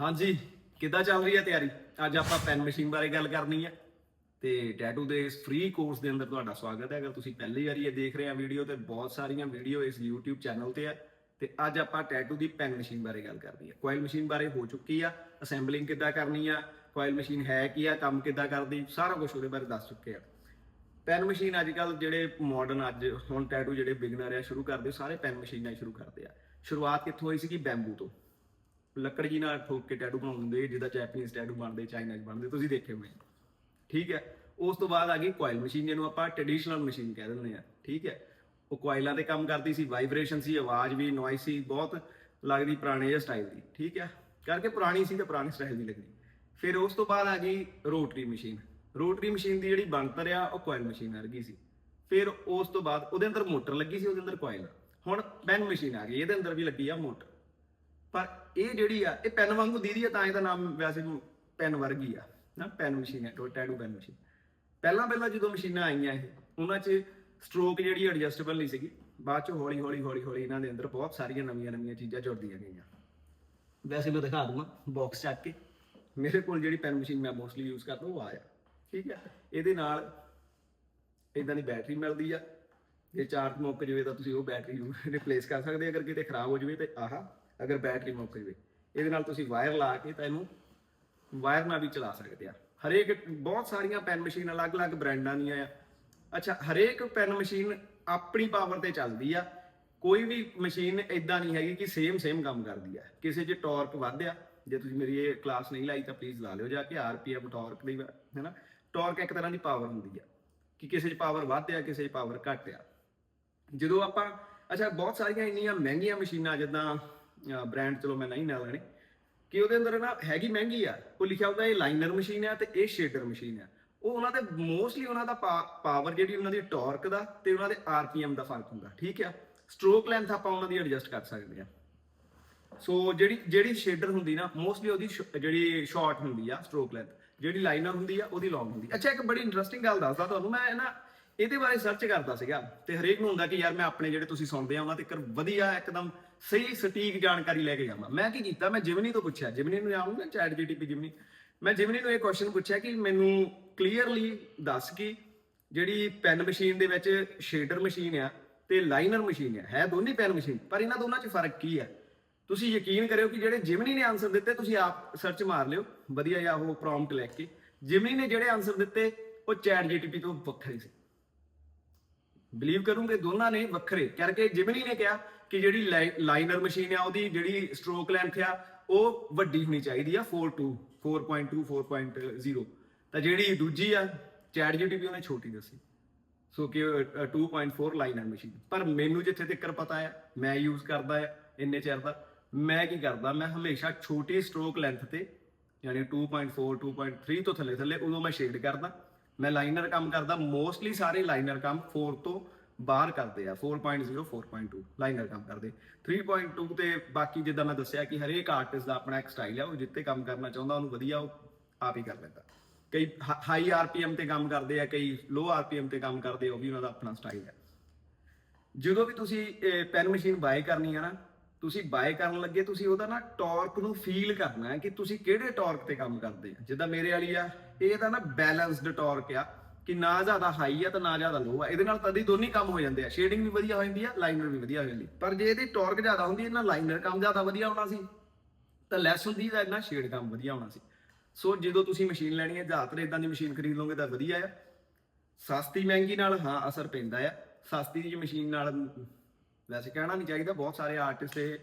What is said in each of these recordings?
ਹਾਂਜੀ, ਕਿੱਦਾਂ ਚੱਲ ਰਹੀ ਹੈ ਤਿਆਰੀ? ਅੱਜ ਆਪਾਂ ਪੈਨ ਮਸ਼ੀਨ ਬਾਰੇ ਗੱਲ ਕਰਨੀ ਹੈ। ਤੇ ਟੈਟੂ ਦੇ ਇਸ ਫ੍ਰੀ ਕੋਰਸ ਦੇ ਅੰਦਰ ਤੁਹਾਡਾ ਸਵਾਗਤ ਹੈ। ਅਗਰ ਤੁਸੀਂ ਪਹਿਲੀ ਵਾਰੀ ਇਹ ਦੇਖ ਰਹੇ ਆ ਵੀਡੀਓ ਤੇ, ਬਹੁਤ ਸਾਰੀਆਂ ਵੀਡੀਓ ਇਸ YouTube ਚੈਨਲ ਤੇ ਆ। ਤੇ ਅੱਜ ਆਪਾਂ ਟੈਟੂ ਦੀ ਪੈਨ ਮਸ਼ੀਨ ਬਾਰੇ ਗੱਲ ਕਰਨੀ ਹੈ। ਕੋਇਲ ਮਸ਼ੀਨ ਬਾਰੇ ਹੋ ਚੁੱਕੀ ਆ। ਅਸੈਂਬਲਿੰਗ ਕਿੱਦਾਂ ਕਰਨੀ ਆ? ਕੋਇਲ ਮਸ਼ੀਨ ਹੈ ਕੀ ਆ? ਕੰਮ ਕਿੱਦਾਂ ਕਰਦੀ? ਸਾਰਾ ਕੁਝ ਉਹਦੇ ਬਾਰੇ ਦੱਸ ਚੁੱਕੇ ਆ। ਪੈਨ ਮਸ਼ੀਨ ਅੱਜ ਕੱਲ ਜਿਹੜੇ ਮਾਡਰਨ ਅੱਜ ਹੁਣ ਟੈਟੂ ਜਿਹੜੇ ਬਿਗਨਰ ਆ, ਸ਼ੁਰੂ ਕਰਦੇ, ਸਾਰੇ ਪੈਨ ਮਸ਼ੀਨਾਂ ਹੀ ਸ਼ੁਰੂ ਕਰਦੇ ਆ। ਸ਼ੁਰੂਆਤ ਕਿੱਥੋਂ ਹੋਈ ਸੀ ਕਿ ਬੈਂਬੂ ਤੋਂ। ਲੱਕੜ ਜੀ ਨਾਲ ਠੋਕ ਕੇ ਟੈਟੂ ਬਣਾਉਂਦੇ ਜਿੱਦਾਂ ਜੈਪਨੀਜ਼ ਟੈਟੂ ਬਣਦੇ ਚਾਈਨਾ 'ਚ ਬਣਦੇ, ਤੁਸੀਂ ਦੇਖੇ ਹੋਣੇ। ਠੀਕ ਹੈ? ਉਸ ਤੋਂ ਬਾਅਦ ਆ ਗਈ ਕੋਇਲ ਮਸ਼ੀਨ ਜਿਹਨੂੰ ਆਪਾਂ ਟ੍ਰੈਡੀਸ਼ਨਲ ਮਸ਼ੀਨ ਕਹਿ ਦਿੰਦੇ ਆ ਠੀਕ ਹੈ? ਉਹ ਕੋਇਲਾਂ ਤੇ ਕੰਮ ਕਰਦੀ ਸੀ ਵਾਈਬ੍ਰੇਸ਼ਨ ਸੀ, ਆਵਾਜ਼ ਵੀ ਨੋਇਸ ਸੀ, ਬਹੁਤ ਲੱਗਦੀ ਪੁਰਾਣੇ ਜਿਹੇ ਸਟਾਈਲ ਦੀ। ਠੀਕ ਹੈ? ਕਰਕੇ ਪੁਰਾਣੀ ਸੀ ਤੇ ਪੁਰਾਣੇ ਸਟਾਈਲ ਦੀ ਲੱਗਦੀ ਫਿਰ ਉਸ ਤੋਂ ਬਾਅਦ ਆ ਗਈ ਰੋਟਰੀ ਮਸ਼ੀਨ ਰੋਟਰੀ ਮਸ਼ੀਨ ਦੀ ਜਿਹੜੀ ਬਣਤਰ ਆ ਉਹ ਕੋਇਲ ਮਸ਼ੀਨ ਵਰਗੀ ਸੀ। ਫਿਰ ਉਸ ਤੋਂ ਬਾਅਦ ਉਹਦੇ ਅੰਦਰ ਮੋਟਰ ਲੱਗੀ ਸੀ, ਉਹਦੇ ਅੰਦਰ ਕੋਇਲ ਹੁਣ ਪੈਨ ਮਸ਼ੀਨ ਆ ਗਈ, ਇਹਦੇ ਅੰਦਰ ਵੀ ਲੱਗੀ ਆ ਮੋਟਰ। ਪਰ ਇਹ ਜਿਹੜੀ ਆ, ਇਹ ਪੈਨ ਵਾਂਗੂ ਦੀਦੀ ਆ, ਤਾਂ ਇਹਦਾ ਨਾਮ ਵੈਸੇ ਪੈਨ ਵਰਗੀ ਆ, ਨਾ ਪੈਨ ਮਸ਼ੀਨ ਹੈ ਟੈਟੂ ਪੈਨ ਮਸ਼ੀਨ ਪਹਿਲਾਂ ਪਹਿਲਾਂ ਜਦੋਂ ਮਸ਼ੀਨਾਂ ਆਈਆਂ ਇਹ, ਉਹਨਾਂ 'ਚ ਸਟ੍ਰੋਕ ਜਿਹੜੀ ਐਡਜਸਟੇਬਲ ਨਹੀਂ ਸੀਗੀ। ਬਾਅਦ 'ਚ ਹੌਲੀ ਹੌਲੀ ਹੌਲੀ ਹੌਲੀ ਇਹਨਾਂ ਦੇ ਅੰਦਰ ਬਹੁਤ ਸਾਰੀਆਂ ਨਵੀਆਂ ਨਵੀਆਂ ਚੀਜ਼ਾਂ ਜੁੜਦੀਆਂ ਗਈਆਂ। ਵੈਸੇ ਮੈਂ ਦਿਖਾ ਦੂੰਗਾ ਬਾਕਸ ਚੱਕ ਕੇ। ਮੇਰੇ ਕੋਲ ਜਿਹੜੀ ਪੈਨ ਮਸ਼ੀਨ ਮੈਂ ਮੋਸਟਲੀ ਯੂਜ਼ ਕਰਦਾ, ਉਹ ਆਇਆ ਠੀਕ ਹੈ ਇਹਦੇ ਨਾਲ ਇਦਾਂ ਦੀ ਬੈਟਰੀ ਮਿਲਦੀ ਆ। ਜੇ ਚਾਰਜ ਮੁੱਕ ਜਾਵੇ ਤਾਂ ਤੁਸੀਂ ਉਹ ਬੈਟਰੀ ਨੂੰ ਰਿਪਲੇਸ ਕਰ ਸਕਦੇ ਅਗਰ ਕਿਤੇ ਖਰਾਬ ਹੋ ਜਾਵੇ ਤੇ ਆਹਾ ਅਗਰ ਬੈਟਰੀ ਮੁੱਕ ਜਾਵੇ ਇਹਦੇ ਨਾਲ ਤੁਸੀਂ ਵਾਇਰ ਲਾ ਕੇ ਤਾਂ ਇਹਨੂੰ ਵਾਇਰ ਨਾਲ ਵੀ ਚਲਾ ਸਕਦੇ ਆ। ਹਰੇਕ ਬਹੁਤ ਸਾਰੀਆਂ ਪੈਨ ਮਸ਼ੀਨ ਅਲੱਗ-ਅਲੱਗ ਬ੍ਰਾਂਡਾਂ ਦੀਆਂ ਆ। ਅੱਛਾ, ਹਰੇਕ ਪੈਨ ਮਸ਼ੀਨ ਆਪਣੀ ਪਾਵਰ ਤੇ ਚੱਲਦੀ ਆ। ਕੋਈ ਵੀ ਮਸ਼ੀਨ ਇਦਾਂ ਨਹੀਂ ਹੈਗੀ ਕਿ ਸੇਮ ਸੇਮ ਕੰਮ ਕਰਦੀ ਆ। ਕਿਸੇ 'ਚ ਟਾਰਕ ਵੱਧ ਆ। ਜੇ ਤੁਸੀਂ ਮੇਰੀ ਇਹ ਕਲਾਸ ਨਹੀਂ ਲਾਈ ਤਾਂ ਪਲੀਜ਼ ਲਾ ਲਿਓ ਜਾ ਕੇ। ਆਰਪੀਐਮ ਟਾਰਕ ਦੀ ਹੈਨਾ ਟਾਰਕ ਇੱਕ ਤਰ੍ਹਾਂ ਦੀ ਪਾਵਰ ਹੁੰਦੀ ਆ। ਕਿ ਕਿਸੇ 'ਚ ਪਾਵਰ ਵੱਧ ਆ, ਕਿਸੇ 'ਚ ਪਾਵਰ ਘੱਟ ਆ। ਜਦੋਂ ਆਪਾਂ ਅੱਛਾ, ਬਹੁਤ ਸਾਰੀਆਂ ਇੰਨੀਆਂ ਮਹਿੰਗੀਆਂ ਮਸ਼ੀਨਾਂ ਜਿੱਦਾਂ ਬ੍ਰਾਂਡ ਚਲੋ ਮੈਂ ਨਹੀਂ ਨਾ ਲੈਣੇ, ਕਿ ਉਹਦੇ ਅੰਦਰ ਨਾ ਹੈਗੀ ਮਹਿੰਗੀ ਆ, ਉਹ ਲਿਖਿਆ ਹੁੰਦਾ ਇਹ ਲਾਈਨਰ ਮਸ਼ੀਨ ਆ ਤੇ ਇਹ ਸ਼ੇਡਰ ਮਸ਼ੀਨ ਆ। ਉਹ ਉਹਨਾਂ ਦੇ ਮੋਸਟਲੀ ਉਹਨਾਂ ਦਾ ਪਾਵਰ ਜਿਹੜੀ ਉਹਨਾਂ ਦੀ ਟਾਰਕ ਦਾ ਤੇ ਉਹਨਾਂ ਦੇ ਆਰਪੀਐਮ ਦਾ ਫ਼ਰਕ ਹੁੰਦਾ, ਠੀਕ ਆ? ਸਟ੍ਰੋਕ ਲੈਂਥ ਆਪਾਂ ਉਹਨਾਂ ਦੀ ਐਡਜਸਟ ਕਰ ਸਕਦੇ ਆ। ਸੋ ਜਿਹੜੀ ਜਿਹੜੀ ਸ਼ੇਡਰ ਹੁੰਦੀ ਨਾ ਮੋਸਟਲੀ ਉਹਦੀ ਜਿਹੜੀ ਸ਼ਾਰਟ ਹੁੰਦੀ ਆ ਸਟ੍ਰੋਕ ਲੈਂਥ ਜਿਹੜੀ ਲਾਈਨਰ ਹੁੰਦੀ ਆ, ਉਹਦੀ ਲੌਂਗ ਹੁੰਦੀ ਅੱਛਾ, ਇੱਕ ਬੜੀ ਇੰਟਰਸਟਿੰਗ ਗੱਲ ਦੱਸਦਾ ਤੁਹਾਨੂੰ, ਮੈਂ ਨਾ ਇਹਦੇ ਬਾਰੇ ਸਰਚ ਕਰਦਾ ਸੀਗਾ ਤੇ ਹਰੇਕ ਨੂੰ ਹੁੰਦਾ ਕਿ ਯਾਰ ਮੈਂ ਆਪਣੇ ਜਿਹੜੇ ਤੁਸੀਂ ਸੁਣਦੇ ਆ ਉਹਨਾਂ ਤੇ ਇੱਕ ਵਧੀਆ ਇੱਕਦਮ ਸਹੀ ਸਟੀਕ ਜਾਣਕਾਰੀ ਲੈ ਕੇ ਜਾਵਾਂ। ਮੈਂ ਕੀ ਕੀਤਾ? ਮੈਂ ਜਿਮਨੀ ਤੋਂ ਪੁੱਛਿਆ। ਜਿਮਨੀ ਨੂੰ ਜਾਣੂ ਨਾ ਚੈਟ ਜੀਟੀਪੀ ਜਿਮਨੀ ਮੈਂ ਜਿਮਨੀ ਨੂੰ ਇਹ ਕੁਐਸਚਨ ਪੁੱਛਿਆ ਕਿ ਮੈਨੂੰ ਕਲੀਅਰਲੀ ਦੱਸ ਕਿ ਜਿਹੜੀ ਪੈਨ ਮਸ਼ੀਨ ਦੇ ਵਿੱਚ ਸ਼ੇਡਰ ਮਸ਼ੀਨ ਆ ਤੇ ਲਾਈਨਰ ਮਸ਼ੀਨ ਆ, ਹੈ ਦੋਨੇ ਪੈਨ ਮਸ਼ੀਨ ਪਰ ਇਹਨਾਂ ਦੋਨਾਂ 'ਚ ਫ਼ਰਕ ਕੀ ਆ? ਤੁਸੀਂ ਯਕੀਨ ਕਰਿਓ ਕਿ ਜਿਹੜੇ ਜਿਮਨੀ ਨੇ ਆਨਸਰ ਦਿੱਤੇ, ਤੁਸੀਂ ਆਪ ਸਰਚ ਮਾਰ ਲਿਓ। ਵਧੀਆ ਜਾਂ ਉਹ ਪ੍ਰੌਮਪਟ ਲੈ ਕੇ। ਜਿਮਨੀ ਨੇ ਜਿਹੜੇ ਆਨਸਰ ਦਿੱਤੇ, ਉਹ ਚੈਟ ਜੀਟੀਪੀ ਤੋਂ ਵੱਖਰੇ ਸੀ। ਬਲੀਵ ਕਰੂੰਗੇ ਦੋਨਾਂ ਨੇ ਵੱਖਰੇ। ਕਰਕੇ ਜਿਮਨੀ ਨੇ ਕਿਹਾ ਕਿ ਜਿਹੜੀ ਲਾਈਨਰ ਮਸ਼ੀਨ ਆ ਉਹਦੀ ਜਿਹੜੀ ਸਟ੍ਰੋਕ ਲੈਂਥ ਆ ਉਹ ਵੱਡੀ ਹੋਣੀ ਚਾਹੀਦੀ ਆ 42 4.2 4.0 ਤਾਂ ਜਿਹੜੀ ਦੂਜੀ ਆ ਚੈਟ ਜੀਟੀਪੀ ਉਹਨੇ ਛੋਟੀ ਦੱਸੀ। ਸੋ ਕਿ ਅ, 2.4 ਲਾਈਨਰ ਮਸ਼ੀਨ ਪਰ ਮੈਨੂੰ ਜਿੱਥੇ ਤੱਕ ਪਤਾ ਹੈ ਮੈਂ ਯੂਜ਼ ਕਰਦਾ ਹੈ ਇੰਨੇ ਚਿਰ ਦਾ। ਮੈਂ ਕੀ ਕਰਦਾ ਮੈਂ ਹਮੇਸ਼ਾ ਛੋਟੀ ਸਟ੍ਰੋਕ ਲੈਂਥ ਤੇ ਯਾਨੀ 2.4 2.3 ਤੋਂ ਥੱਲੇ ਥੱਲੇ ਉਦੋਂ ਮੈਂ ਸ਼ੇਡ ਕਰਦਾ। ਮੈਂ ਲਾਈਨਰ ਕੰਮ ਕਰਦਾ ਮੋਸਟਲੀ ਸਾਰੇ ਲਾਈਨਰ ਕੰਮ 4 ਤੋਂ ਬਾਹਰ ਕਰਦੇ ਆ 4.0 4.2 ਲਾਈਨਰ ਕੰਮ ਕਰਦੇ। 3.2 ਤੇ ਬਾਕੀ ਜਿੱਦਾਂ ਮੈਂ ਦੱਸਿਆ ਕਿ ਹਰੇਕ ਆਰਟਿਸਟ ਦਾ ਆਪਣਾ ਇੱਕ ਸਟਾਈਲ ਆ, ਉਹ ਜਿੱਤੇ ਕੰਮ ਕਰਨਾ ਚਾਹੁੰਦਾ, ਉਹਨੂੰ ਵਧੀਆ ਉਹ ਆਪ ਹੀ ਕਰ ਲੈਂਦਾ। ਕਈ ਹਾਈ ਆਰਪੀਐਮ ਤੇ ਕੰਮ ਕਰਦੇ ਆ, ਕਈ ਲੋ ਆਰਪੀਐਮ ਤੇ ਕੰਮ ਕਰਦੇ ਉਹ ਵੀ ਉਹਨਾਂ ਦਾ ਆਪਣਾ ਸਟਾਈਲ ਹੈ ਜਦੋਂ ਵੀ ਤੁਸੀਂ ਪੈਨ ਮਸ਼ੀਨ ਬਾਏ ਕਰਨੀ ਹੈ ਨਾ ਤੁਸੀਂ ਬਾਏ ਕਰਨ ਲੱਗੇ, ਤੁਸੀਂ ਉਹਦਾ ਨਾ ਟਾਰਕ ਨੂੰ ਫੀਲ ਕਰਨਾ ਹੈ ਕਿ ਤੁਸੀਂ ਕਿਹੜੇ ਟਾਰਕ ਤੇ ਕੰਮ ਕਰਦੇ ਆ। ਜਿੱਦਾਂ ਮੇਰੇ ਵਾਲੀ ਆ, ਇਹ ਤਾਂ ਨਾ ਬੈਲੈਂਸਡ ਟਾਰਕ ਆ, ਕਿ ਨਾ ਜ਼ਿਆਦਾ ਹਾਈ ਆ ਤੇ ਨਾ ਜ਼ਿਆਦਾ ਲੋ ਆ। ਇਹਦੇ ਨਾਲ ਤਦੀ ਦੋਨੇ ਕੰਮ ਹੋ ਜਾਂਦੇ ਆ। ਸ਼ੇਡਿੰਗ ਵੀ ਵਧੀਆ ਹੋ ਜਾਂਦੀ ਆ ਲਾਈਨਰ ਵੀ ਵਧੀਆ ਹੋ ਜਾਂਦੀ ਪਰ ਜੇ ਇਹਦੀ ਟਾਰਕ ਜ਼ਿਆਦਾ ਹੁੰਦੀ ਇਹਨਾਂ ਲਾਈਨਰ ਕੰਮ ਜ਼ਿਆਦਾ ਵਧੀਆ ਹੋਣਾ ਸੀ, ਤਾਂ ਲੈਸ ਹੁੰਦੀ ਤਾਂ ਇਹਨਾਂ ਸ਼ੇਡ ਕੰਮ ਵਧੀਆ ਹੋਣਾ ਸੀ। ਸੋ ਜਦੋਂ ਤੁਸੀਂ ਮਸ਼ੀਨ ਲੈਣੀ ਹੈ ਜ਼ਿਆਦਾਤਰ ਇਦਾਂ ਦੀ ਮਸ਼ੀਨ ਖਰੀਦ ਲਓਗੇ ਤਾਂ ਵਧੀਆ ਆ। ਸਸਤੀ ਮਹਿੰਗੀ ਨਾਲ ਹਾਂ ਅਸਰ ਪੈਂਦਾ ਆ। ਸਸਤੀ ਦੀ ਮਸ਼ੀਨ ਨਾਲ ਵੈਸੇ ਕਹਿਣਾ ਨਹੀਂ ਚਾਹੀਦਾ, ਬਹੁਤ ਸਾਰੇ ਆਰਟਿਸਟ ਇਹ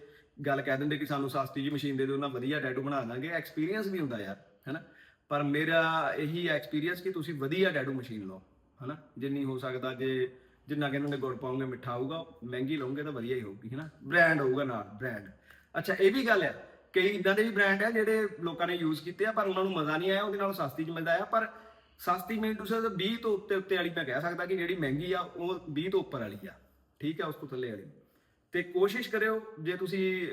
ਗੱਲ ਕਹਿ ਦਿੰਦੇ ਕਿ ਸਾਨੂੰ ਸਸਤੀ ਜੀ ਮਸ਼ੀਨ ਦੇ ਦਿਓ ਨਾ ਵਧੀਆ ਟੈਟੂ ਬਣਾ ਦਾਂਗੇ ਐਕਸਪੀਰੀਅੰਸ ਵੀ ਹੁੰਦਾ ਯਾਰ, ਹੈਨਾ? ਪਰ ਮੇਰਾ ਇਹੀ ਐਕਸਪੀਰੀਅੰਸ ਕਿ ਤੁਸੀਂ ਵਧੀਆ ਟੈਟੂ ਮਸ਼ੀਨ ਲਓ, ਹੈਨਾ? ਜਿੰਨੀ ਹੋ ਸਕਦਾ ਜੇ ਜਿੰਨਾ ਕਿ ਇਹਨਾਂ ਦੇ ਗੁੜ ਪਾਉਂਗੇ, ਮਿੱਠਾ ਹੋਊਗਾ, ਮਹਿੰਗੀ ਲਓਗੇ ਤਾਂ ਵਧੀਆ ਹੀ ਹੋਊਗੀ, ਹੈਨਾ? ਬ੍ਰਾਂਡ ਹੋਊਗਾ ਨਾਲ ਬ੍ਰਾਂਡ ਅੱਛਾ, ਇਹ ਵੀ ਗੱਲ ਹੈ, ਕਈ ਇਦਾਂ ਦੇ ਵੀ ਬ੍ਰਾਂਡ ਹੈ ਜਿਹੜੇ ਲੋਕਾਂ ਨੇ ਯੂਜ਼ ਕੀਤੇ ਆ, ਪਰ ਉਹਨਾਂ ਨੂੰ ਮਜ਼ਾ ਨਹੀਂ ਆਇਆ, ਉਹਦੇ ਨਾਲ ਸਸਤੀ ਚ ਮਿਲਦਾ ਆ, ਪਰ ਸਸਤੀ ਮੈਨੂੰ ਤੁਸੀਂ 20 ਤੋਂ ਉੱਤੇ ਉੱਤੇ ਵਾਲੀ ਮੈਂ ਕਹਿ ਸਕਦਾ ਕਿ ਜਿਹੜੀ ਮਹਿੰਗੀ ਆ, ਉਹ 20 ਤੋਂ ਉੱਪਰ ਵਾਲੀ ਆ। ਠੀਕ ਆ ਉਸ ਤੋਂ ਥੱਲੇ ਵਾਲੀ। ਤੇ ਕੋਸ਼ਿਸ਼ ਕਰਿਓ, ਜੇ ਤੁਸੀਂ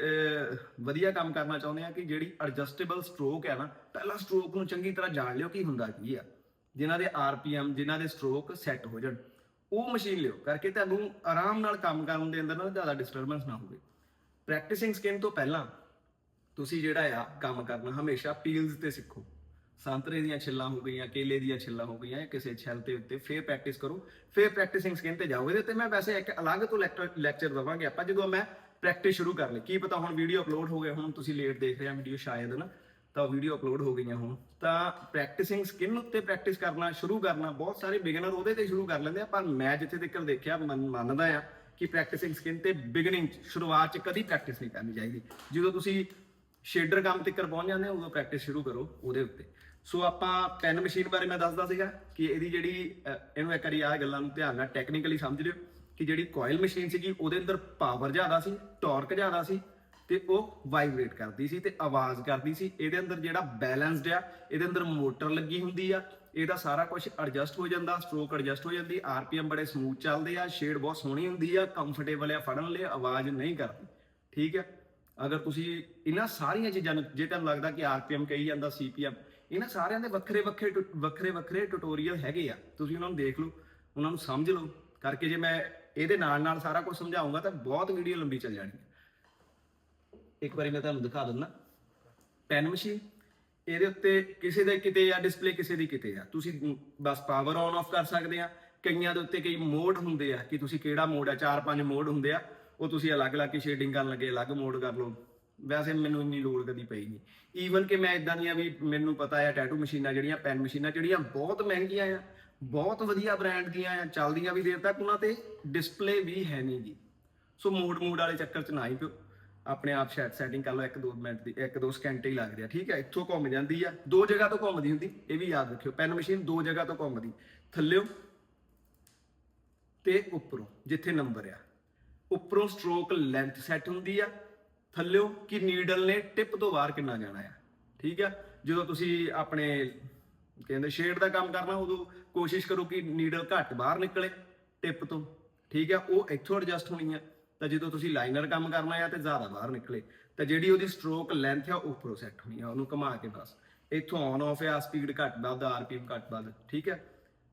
ਵਧੀਆ ਕੰਮ ਕਰਨਾ ਚਾਹੁੰਦੇ ਆ ਕਿ ਜਿਹੜੀ ਐਡਜਸਟੇਬਲ ਸਟ੍ਰੋਕ ਹੈ ਨਾ, ਪਹਿਲਾਂ ਸਟ੍ਰੋਕ ਨੂੰ ਚੰਗੀ ਤਰ੍ਹਾਂ ਜਾਣ ਲਿਓ ਕੀ ਹੁੰਦਾ ਕੀ ਆ। ਜਿਨ੍ਹਾਂ ਦੇ ਆਰਪੀਐਮ ਜਿਨ੍ਹਾਂ ਦੇ ਸਟ੍ਰੋਕ ਸੈੱਟ ਹੋ ਜਾਣ। ਉਹ ਮਸ਼ੀਨ ਲਿਓ, ਕਰਕੇ ਤੁਹਾਨੂੰ ਆਰਾਮ ਨਾਲ ਕੰਮ ਕਰਨ ਦੇ ਅੰਦਰ ਨਾ ਜ਼ਿਆਦਾ ਡਿਸਟਰਬੈਂਸ ਨਾ ਹੋਵੇ। ਪ੍ਰੈਕਟਿਸਿੰਗ ਸਕਿਨ ਤੋਂ ਪਹਿਲਾਂ ਤੁਸੀਂ ਜਿਹੜਾ ਆ ਕੰਮ ਕਰਨਾ, ਹਮੇਸ਼ਾ ਪੀਲਸ ਤੇ ਸਿੱਖੋ। ਸੰਤਰੇ ਦੀਆਂ ਛਿੱਲਾਂ ਹੋ ਗਈਆਂ, ਕੇਲੇ ਦੀਆਂ ਛਿੱਲਾਂ ਹੋ ਗਈਆਂ ਕਿਸੇ ਛਿੱਲ ਦੇ ਉੱਤੇ ਫੇਰ ਪ੍ਰੈਕਟਿਸ ਕਰੋ। ਫੇਰ ਪ੍ਰੈਕਟਿਸਿੰਗ ਸਕਿਨ ਤੇ ਜਾਓ। ਇਹਦੇ ਤੇ ਮੈਂ ਵੈਸੇ ਇੱਕ ਅਲੱਗ ਤੋਂ ਲੈਕਚਰ ਦਵਾਂਗੇ ਆਪਾਂ, ਜਦੋਂ ਮੈਂ ਪ੍ਰੈਕਟਿਸ ਸ਼ੁਰੂ ਕਰ ਲਈ। ਕੀ ਪਤਾ ਹੁਣ ਵੀਡੀਓ ਅਪਲੋਡ ਹੋ ਗਏ ਹੁਣ, ਤੁਸੀਂ ਲੇਟ ਦੇਖ ਰਹੇ ਆ ਵੀਡੀਓ ਸ਼ਾਇਦ ਨਾ, ਤਾਂ ਵੀਡੀਓ ਅਪਲੋਡ ਹੋ ਗਈਆਂ ਹੁਣ। ਤਾਂ ਪ੍ਰੈਕਟਿਸਿੰਗ ਸਕਿਨ ਉੱਤੇ ਪ੍ਰੈਕਟਿਸ ਕਰਨਾ, ਸ਼ੁਰੂ ਕਰਨਾ, ਬਹੁਤ ਸਾਰੇ ਬਿਗਨਰ ਉਹਦੇ ਤੇ ਸ਼ੁਰੂ ਕਰ ਲੈਂਦੇ ਆ, ਪਰ ਮੈਂ ਜਿੱਥੇ ਤੱਕ ਦੇਖਿਆ, ਮੰਨ- ਮੰਨਦਾ ਆ ਕਿ ਪ੍ਰੈਕਟਿਸਿੰਗ ਸਕਿਨ ਤੇ ਬਿਗਨਿੰਗ ਸ਼ੁਰੂਆਤ ਚ ਕਦੀ ਪ੍ਰੈਕਟਿਸ ਨਹੀਂ ਕਰਨੀ ਚਾਹੀਦੀ। ਜਦੋਂ ਤੁਸੀਂ ਸ਼ੇਡਰ ਕੰਮ ਤੱਕ ਪਹੁੰਚ ਜਾਂਦੇ ਹੋ, ਉਦੋਂ ਪ੍ਰੈਕਟਿਸ ਸ਼ੁਰੂ ਕਰੋ ਉਹਦੇ ਉੱਤੇ। ਸੋ ਆਪਾਂ ਪੈਨ ਮਸ਼ੀਨ ਬਾਰੇ ਮੈਂ ਦੱਸਦਾ ਸੀਗਾ ਕਿ ਇਹਦੀ ਜਿਹੜੀ ਅਹ, ਇਹਨੂੰ ਇੱਕ ਵਾਰੀ ਆਹ ਗੱਲਾਂ ਨੂੰ ਧਿਆਨ ਨਾਲ ਟੈਕਨੀਕਲੀ ਸਮਝ ਲਿਓ ਕਿ ਜਿਹੜੀ ਕੋਇਲ ਮਸ਼ੀਨ ਸੀਗੀ ਉਹਦੇ ਅੰਦਰ ਪਾਵਰ ਜ਼ਿਆਦਾ ਸੀ ਟਾਰਕ ਜ਼ਿਆਦਾ ਸੀ ਤੇ ਉਹ ਵਾਈਬ੍ਰੇਟ ਕਰਦੀ ਸੀ ਤੇ ਆਵਾਜ਼ ਕਰਦੀ ਸੀ। ਇਹਦੇ ਅੰਦਰ ਜਿਹੜਾ ਬੈਲੈਂਸਡ ਆ ਇਹਦੇ ਅੰਦਰ ਮੋਟਰ ਲੱਗੀ ਹੁੰਦੀ ਆ ਇਹਦਾ ਸਾਰਾ ਕੁਝ ਐਡਜਸਟ ਹੋ ਜਾਂਦਾ ਸਟ੍ਰੋਕ ਐਡਜਸਟ ਹੋ ਜਾਂਦੀ ਆਰਪੀਐਮ ਬੜੇ ਸਮੂਥ ਚੱਲਦੇ ਆ ਸ਼ੇਡ ਬਹੁਤ ਸੋਹਣੀ ਹੁੰਦੀ ਆ ਕੰਫਰਟੇਬਲ ਆ ਫੜਨ ਲਈ ਆਵਾਜ਼ ਨਹੀਂ ਕਰਦੀ। ਠੀਕ ਹੈ ਅਗਰ ਤੁਸੀਂ ਇਹਨਾਂ ਸਾਰੀਆਂ ਚੀਜ਼ਾਂ ਨੂੰ ਜੇ ਤੁਹਾਨੂੰ ਲੱਗਦਾ ਕਿ ਆਰਪੀਐਮ ਕਹੀ ਜਾਂਦਾ ਸੀਪੀਐਮ ਇਹਨਾਂ ਸਾਰਿਆਂ ਦੇ ਵੱਖਰੇ ਵੱਖਰੇ ਟਿਊ- ਵੱਖਰੇ ਵੱਖਰੇ ਟਿਊਟੋਰੀਅਲ ਹੈਗੇ ਆ। ਤੁਸੀਂ ਉਹਨਾਂ ਨੂੰ ਦੇਖ ਲਓ, ਉਹਨਾਂ ਨੂੰ ਸਮਝ ਲਓ, ਕਰਕੇ ਜੇ ਮੈਂ ਇਹਦੇ ਨਾਲ ਨਾਲ ਸਾਰਾ ਕੁਝ ਸਮਝਾਉਂਗਾ ਤਾਂ ਬਹੁਤ ਵੀਡੀਓ ਲੰਬੀ ਚੱਲ ਜਾਣੀ ਹੈ। ਇੱਕ ਵਾਰੀ ਮੈਂ ਤੁਹਾਨੂੰ ਦਿਖਾ ਦਿੰਦਾ। ਪੈਨ ਮਸ਼ੀਨ ਇਹਦੇ ਉੱਤੇ ਕਿਸੇ ਦੇ ਕਿਤੇ ਆ ਡਿਸਪਲੇ ਕਿਸੇ ਦੀ ਕਿਤੇ ਆ। ਤੁਸੀਂ ਬਸ ਪਾਵਰ ਔਨ ਆਫ ਕਰ ਸਕਦੇ ਆ। ਕਈਆਂ ਦੇ ਉੱਤੇ ਕਈ ਮੋਡ ਹੁੰਦੇ ਆ, ਕਿ ਤੁਸੀਂ ਕਿਹੜਾ ਮੋਡ ਆ, ਚਾਰ ਪੰਜ ਮੋਡ ਹੁੰਦੇ ਆ, ਉਹ ਤੁਸੀਂ ਅਲੱਗ-ਅਲੱਗ ਸ਼ੇਡਿੰਗ ਕਰਨ ਲੱਗੇ, ਅਲੱਗ ਮੋਡ ਕਰ ਲਓ। ਵੈਸੇ ਮੈਨੂੰ ਇੰਨੀ ਲੋੜ ਕਦੀ ਪਈ ਨਹੀਂ ਈਵਨ ਕਿ ਮੈਂ ਇਦਾਂ ਦੀਆਂ ਵੀ ਮੈਨੂੰ ਪਤਾ ਆ ਟੈਟੂ ਮਸ਼ੀਨਾਂ ਜਿਹੜੀਆਂ ਪੈਨ ਮਸ਼ੀਨਾਂ ਜਿਹੜੀਆਂ ਬਹੁਤ ਮਹਿੰਗੀਆਂ ਆ, ਬਹੁਤ ਵਧੀਆ ਬ੍ਰਾਂਡ ਦੀਆਂ ਆ, ਚੱਲਦੀਆਂ ਵੀ ਦੇਰ ਤੱਕ, ਉਹਨਾਂ ਤੇ ਡਿਸਪਲੇ ਵੀ ਹੈ ਨਹੀਂ ਜੀ ਸੋ ਮੋਡ ਮੋਡ ਵਾਲੇ ਚੱਕਰ 'ਚ ਨਾ ਹੀ ਪਿਓ। ਆਪਣੇ ਆਪ ਸ਼ਾਇਦ ਸੈਟਿੰਗ ਕਰ ਲਓ, ਇੱਕ ਦੋ ਮਿੰਟ ਦੀ, ਇੱਕ ਦੋ ਸਕਿੰਟ ਹੀ ਲੱਗਦੇ ਆ ਠੀਕ ਹੈ ਇੱਥੋਂ ਘੁੰਮ ਜਾਂਦੀ ਆ। ਦੋ ਜਗ੍ਹਾ ਤੋਂ ਘੁੰਮਦੀ ਹੁੰਦੀ, ਇਹ ਵੀ ਯਾਦ ਰੱਖਿਓ। ਪੈਨ ਮਸ਼ੀਨ ਦੋ ਜਗ੍ਹਾ ਤੋਂ ਘੁੰਮਦੀ। ਥੱਲਿਓ ਤੇ ਉੱਪਰੋਂ, ਜਿੱਥੇ ਨੰਬਰ ਆ। ਉੱਪਰੋਂ ਸਟ੍ਰੋਕ ਲੈਂਥ ਸੈੱਟ ਹੁੰਦੀ ਆ। ਥੱਲਿਓ ਕਿ ਨੀਡਲ ਨੇ ਟਿਪ ਤੋਂ ਬਾਹਰ ਕਿੰਨਾ ਜਾਣਾ ਆ। ਠੀਕ ਆ? ਜਦੋਂ ਤੁਸੀਂ ਆਪਣੇ ਕਹਿੰਦੇ ਸ਼ੇਡ ਦਾ ਕੰਮ ਕਰਨਾ, ਉਦੋਂ ਕੋਸ਼ਿਸ਼ ਕਰੋ ਕਿ ਨੀਡਲ ਘੱਟ ਬਾਹਰ ਨਿਕਲੇ ਟਿਪ ਤੋਂ। ਠੀਕ ਆ? ਉਹ ਇੱਥੋਂ ਐਡਜਸਟ ਹੋਣੀ ਆ। ਤਾਂ ਜਦੋਂ ਤੁਸੀਂ ਲਾਈਨਰ ਕੰਮ ਕਰਨਾ ਆ ਤੇ ਜ਼ਿਆਦਾ ਬਾਹਰ ਨਿਕਲੇ। ਤਾਂ ਜਿਹੜੀ ਉਹਦੀ ਸਟ੍ਰੋਕ ਲੈਂਥ ਆ, ਉਹ ਉੱਪਰੋਂ ਹੋਣੀ ਆ। ਉਹਨੂੰ ਘੁਮਾ ਕੇ ਬਸ। ਇੱਥੋਂ ਔਨ ਆਫ ਆ ਸਪੀਡ ਘੱਟ ਵੱਧ ਆਰਪੀਐਮ ਘੱਟ ਵੱਧ। ਠੀਕ ਹੈ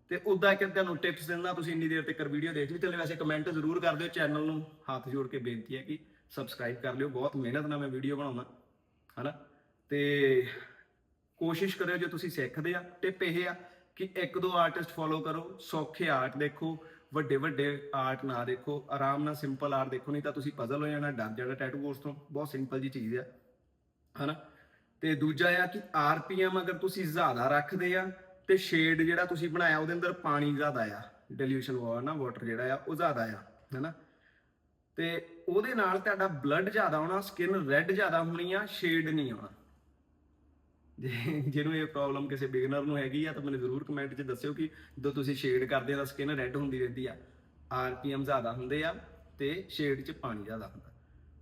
ਤੇ ਉਦਾਂ ਕਿ ਤੁਹਾਨੂੰ ਟਿਪਸ ਦਿੰਦਾ, ਤੁਸੀਂ ਇੰਨੀ ਦੇਰ ਤੱਕ ਵੀਡੀਓ ਦੇਖ ਲਈ ਤੇ ਵੈਸੇ ਕਮੈਂਟ ਜ਼ਰੂਰ ਕਰ ਦਿਓ ਚੈਨਲ ਨੂੰ ਹੱਥ ਜੋੜ ਕੇ ਬੇਨਤੀ ਹੈ ਕਿ ਸਬਸਕ੍ਰਾਈਬ ਕਰ ਲਿਓ, ਬਹੁਤ ਮਿਹਨਤ ਨਾਲ ਮੈਂ ਵੀਡੀਓ ਬਣਾਉਣਾ ਹਨਾ? ਤੇ ਕੋਸ਼ਿਸ਼ ਕਰਿਓ ਜੇ ਤੁਸੀਂ ਸਿੱਖਦੇ ਆ ਟਿਪ ਇਹ ਆ ਕਿ ਇੱਕ ਦੋ ਆਰਟਿਸਟ ਫੋਲੋ ਕਰੋ, ਸੌਖੇ ਆਰਟ ਦੇਖੋ, ਵੱਡੇ ਵੱਡੇ ਆਰਟ ਨਾ ਦੇਖੋ, ਆਰਾਮ ਨਾਲ ਸਿੰਪਲ ਆਰਟ ਦੇਖੋ, ਨਹੀਂ ਤਾਂ ਤੁਸੀਂ ਪਜ਼ਲ ਹੋ ਜਾਣਾ, ਡਰ ਜਾਣਾ ਟੈਟੂ ਕੋਰਸ ਤੋਂ, ਬਹੁਤ ਸਿੰਪਲ ਜੀ ਚੀਜ਼ ਆ, ਹਨਾ? ਤੇ ਦੂਜਾ ਆ ਕਿ ਆਰਪੀਐਮ ਅਗਰ ਤੁਸੀਂ ਜ਼ਿਆਦਾ ਰੱਖਦੇ ਆ, ਤੇ ਸ਼ੇਡ ਜਿਹੜਾ ਤੁਸੀਂ ਬਣਾਇਆ, ਉਹਦੇ ਅੰਦਰ ਪਾਣੀ ਜ਼ਿਆਦਾ ਆ ਡਿਲੂਸ਼ਨ ਵਾਟਰ ਨਾ ਵਾਟਰ ਜਿਹੜਾ ਆ, ਉਹ ਜ਼ਿਆਦਾ ਆ, ਹੈਨਾ? ਤੇ ਉਹਦੇ ਨਾਲ ਤੁਹਾਡਾ ਬਲੱਡ ਜ਼ਿਆਦਾ ਆਉਣਾ ਸਕਿਨ ਰੈੱਡ ਜ਼ਿਆਦਾ ਹੋਣੀ ਆ ਸ਼ੇਡ ਨਹੀਂ ਆਉਣਾ। ਜੇ ਜਿਹਨੂੰ ਇਹ ਪ੍ਰੋਬਲਮ ਕਿਸੇ ਬਿਗਨਰ ਨੂੰ ਹੈਗੀ ਆ ਤਾਂ ਮੈਨੂੰ ਜ਼ਰੂਰ ਕਮੈਂਟ 'ਚ ਦੱਸਿਓ ਕਿ ਜਦੋਂ ਤੁਸੀਂ ਸ਼ੇਡ ਕਰਦੇ ਆ ਤਾਂ ਸਕਿਨ ਰੈੱਡ ਹੁੰਦੀ ਰਹਿੰਦੀ ਆ। ਆਰਪੀਐਮ ਜ਼ਿਆਦਾ ਹੁੰਦੇ ਆ ਤੇ ਸ਼ੇਡ 'ਚ ਪਾਣੀ ਜ਼ਿਆਦਾ ਹੁੰਦਾ।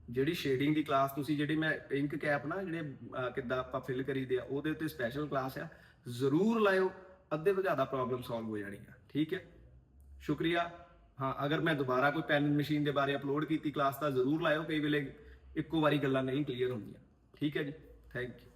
ਜਿਹੜੀ ਸ਼ੇਡਿੰਗ ਦੀ ਕਲਾਸ ਤੁਸੀਂ, ਜਿਹੜੀ ਮੈਂ ਇੰਕ ਕੈਪ ਨਾ, ਜਿਹੜੇ ਕਿੱਦਾਂ ਆਪਾਂ ਫਿਲ ਕਰੀਦੇ ਆ, ਉਹਦੇ ਉੱਤੇ ਸਪੈਸ਼ਲ ਕਲਾਸ ਆ। ਜ਼ਰੂਰ ਲਾਇਓ, ਅੱਧੇ ਤੋਂ ਜ਼ਿਆਦਾ ਪ੍ਰੋਬਲਮ ਸੋਲਵ ਹੋ ਜਾਣੀ ਆ। ਠੀਕ ਹੈ? ਸ਼ੁਕਰੀਆ। ਹਾਂ, ਅਗਰ ਮੈਂ ਦੁਬਾਰਾ ਕੋਈ ਪੈਨ ਮਸ਼ੀਨ ਦੇ ਬਾਰੇ ਅਪਲੋਡ ਕੀਤੀ ਕਲਾਸ ਤਾਂ ਜ਼ਰੂਰ ਲਾਇਓ, ਕਈ ਵੇਲੇ ਇੱਕੋ ਵਾਰੀ ਗੱਲਾਂ ਨਹੀਂ ਕਲੀਅਰ ਹੁੰਦੀਆਂ। ਠੀਕ ਹੈ ਜੀ? Thank you